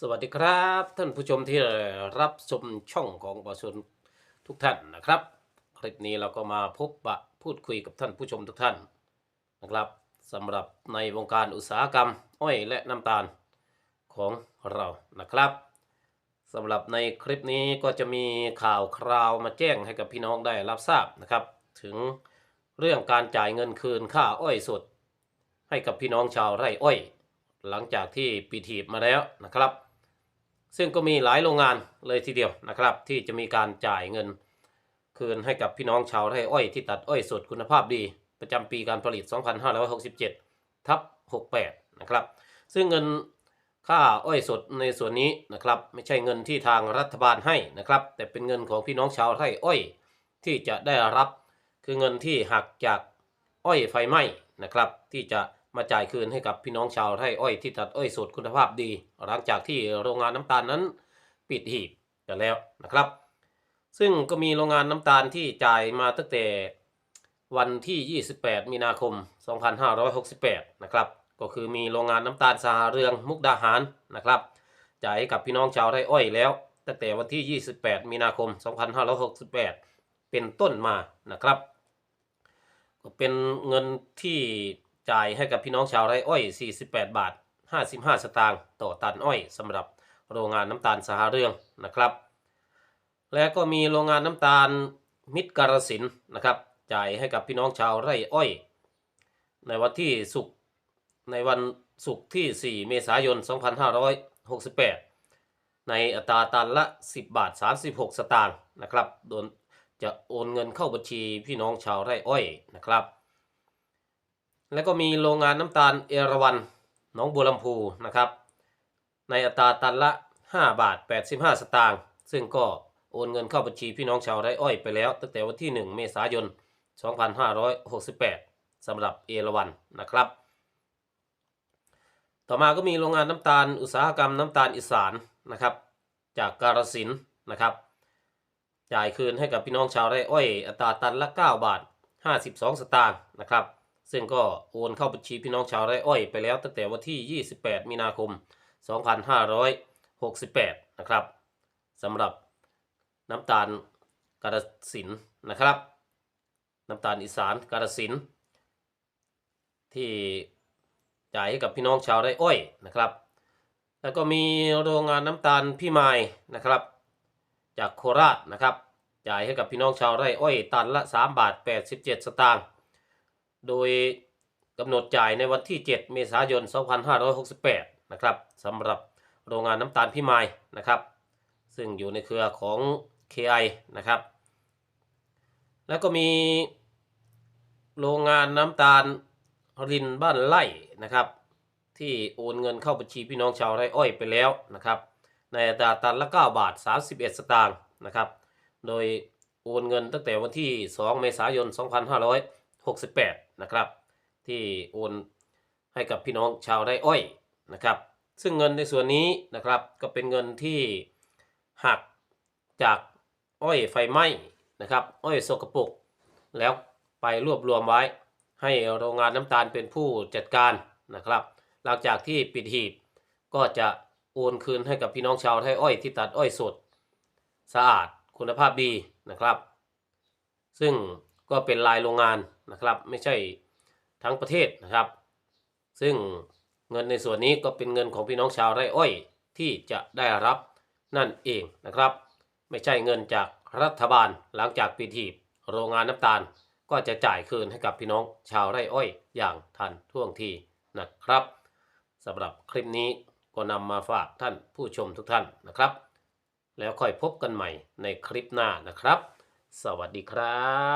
สวัสดีครับ ท่านผู้ชมที่รับชมช่องของประชาชนทุกท่านนะครับ คลิปนี้เราก็มาพบปะพูดคุยกับท่านผู้ชมทุกท่านนะครับสำหรับในวงการอุตสาหกรรม อ้อยและน้ำตาลของเรานะครับสำหรับในคลิปนี้ก็จะมีข่าวคราวมาแจ้งให้กับพี่น้องได้รับทราบนะครับ ถึงเรื่องการจ่ายเงินคืนค่าอ้อยสด ให้กับพี่น้องชาวไร่อ้อย หลังจากที่ปิดหีบมาแล้วนะครับ ซึ่งก็มีหลายโรงงานเลยทีเดียวนะครับ ที่จะมีการจ่ายเงินคืนให้กับพี่น้องชาวไร่อ้อยที่ตัดอ้อยสดคุณภาพดี ประจำปีการผลิต 2567 ทับ 68 นะครับ ซึ่งเงินค่าอ้อยสดในส่วนนี้นะครับ ไม่ใช่เงินที่ทางรัฐบาลให้นะครับ แต่เป็นเงินของพี่น้องชาวไร่อ้อย ที่จะได้รับคือเงินที่หักจากอ้อยไฟไหม้นะครับ ที่จะ มาจ่ายคืนให้กับพี่น้องชาวไร่อ้อยที่ตัดอ้อยสดคุณภาพดี หลังจากที่โรงงานน้ำตาลนั้นปิดหีบไปแล้วนะครับ ซึ่งก็มีโรงงานน้ำตาลที่จ่ายมาตั้งแต่วันที่ 28 มีนาคม 2568 นะครับ ก็คือมีโรงงานน้ำตาลสหเรืองมุกดาหารนะครับ จ่ายให้กับพี่น้องชาวไร่อ้อยแล้ว ตั้งแต่วันที่ 28 มีนาคม 2568 เป็นต้นมานะครับ ก็เป็นเงินที่ จ่ายให้กับพี่น้องชาวไร่อ้อย 48 บาท 55 สตางค์ต่อตันอ้อยสำหรับโรงงานน้ำตาลสหเรืองนะครับ และก็มีโรงงานน้ำตาลมิตรการสินนะครับจ่ายให้กับพี่น้องชาวไร่อ้อย ในวันที่ศุกในวันศุกร์ที่ 4 เมษายน 2568 ในอัตราตันละ 10 บาท 36 สตางค์นะครับ โดนจะโอนเงินเข้าบัญชีพี่น้องชาวไร่อ้อยนะครับ แล้วก็มีโรงงานน้ำตาลเอราวันหนองบัวลำพูนะครับ ในอัตราตันละ 5 บาท 85 สตางค์ซึ่งก็โอนเงินเข้าบัญชีพี่น้องชาวไร่อ้อยไปแล้ว ตั้งแต่วันที่ 1 เมษายน 2568สำหรับเอราวันนะครับ ต่อมาก็มีโรงงานน้ำตาลอุตสาหกรรมน้ำตาลอีสานนะครับ จากการสิล์นะครับ จ่ายคืนให้กับพี่น้องชาวไร่อ้อย อัตราตันละ 9 บาท 52 สตางค์นะครับ ซึ่งก็โอนเข้าบัญชีพี่น้องชาวไร่อ้อยไปแล้วตั้งแต่วันที่ 28 มีนาคม 2568 นะครับสำหรับน้ำตาลกาฬสินนะครับ น้ำตาลอีสานกาฬสินที่จ่ายให้กับพี่น้องชาวไร่อ้อยนะครับ แล้วก็มีโรงงานน้ำตาลพี่ไม้นะครับ จากโคราชนะครับจ่ายให้กับพี่น้องชาวไร่อ้อยตันละ 3 บาท 87 สตางค์ โดยกำหนดจ่ายในวันที่ 7 เมษายน 2568 นะครับสำหรับโรงงานน้ำตาลพี่ไม้นะครับ ซึ่งอยู่ในเครือของ KI นะครับ แล้วก็มีโรงงานน้ำตาลรินบ้านไร่นะครับ ที่โอนเงินเข้าบัญชีพี่น้องชาวไร่อ้อยไปแล้วนะครับ ในอัตราตันละ 9 บาท 31 สตางค์นะครับ โดยโอนเงินตั้งแต่วันที่ 2 เมษายน 68 นะครับ ที่โอนให้กับพี่น้องชาวไร่อ้อยนะครับ ซึ่งเงินในส่วนนี้นะครับก็เป็นเงินที่หักจากอ้อยไฟไหม้นะครับ อ้อยสกปรกแล้วไปรวบรวมไว้ ให้โรงงานน้ำตาลเป็นผู้จัดการนะครับ หลังจากที่ปิดหีบก็จะโอนคืนให้กับพี่น้องชาวไร่อ้อยที่ตัดอ้อยสด สะอาดคุณภาพดีนะครับ ซึ่ง ก็เป็นลายโรงงานนะครับ ไม่ใช่ทั้งประเทศนะครับ ซึ่งเงินในส่วนนี้ก็เป็นเงินของพี่น้องชาวไร่อ้อยที่จะได้รับนั่นเองนะครับ ไม่ใช่เงินจากรัฐบาลหลังจากปิดหีบโรงงานน้ำตาล ก็จะจ่ายคืนให้กับพี่น้องชาวไร่อ้อยอย่างทันท่วงทีนะครับสำหรับคลิปนี้ก็นำมาฝากท่านผู้ชมทุกท่านนะครับ แล้วค่อยพบกันใหม่ในคลิปหน้านะครับ สวัสดีครับ